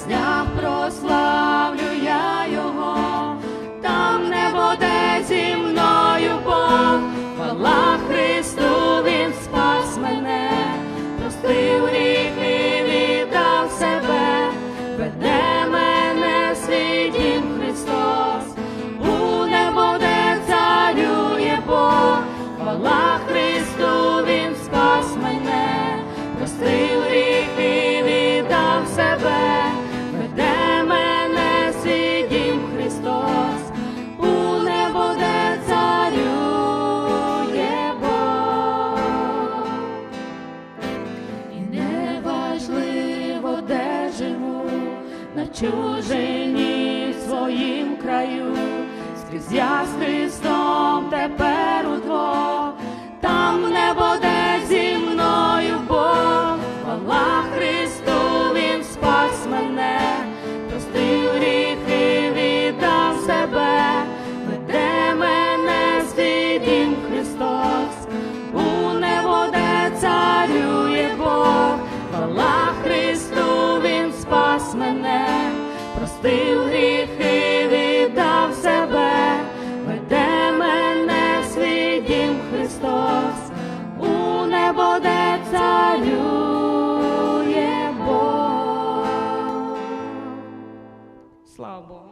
піснях прославлю я його, там не буде зі мною Бог, хвала Христу, Він спас мене, простив гріхи, віддав себе, веде мене свій Христос, у небо де царює Бог, хвала Христу, Він спас мене, простив. чужині в своїм краю, скрізь я з Христом тепер удвох, там не буде зі мною Бог, хвала Христу Він спас мене, простив гріхи, віддав себе, веде мене свій Христос. Простив гріхи, віддав себе, веде мене в свій дім Христос.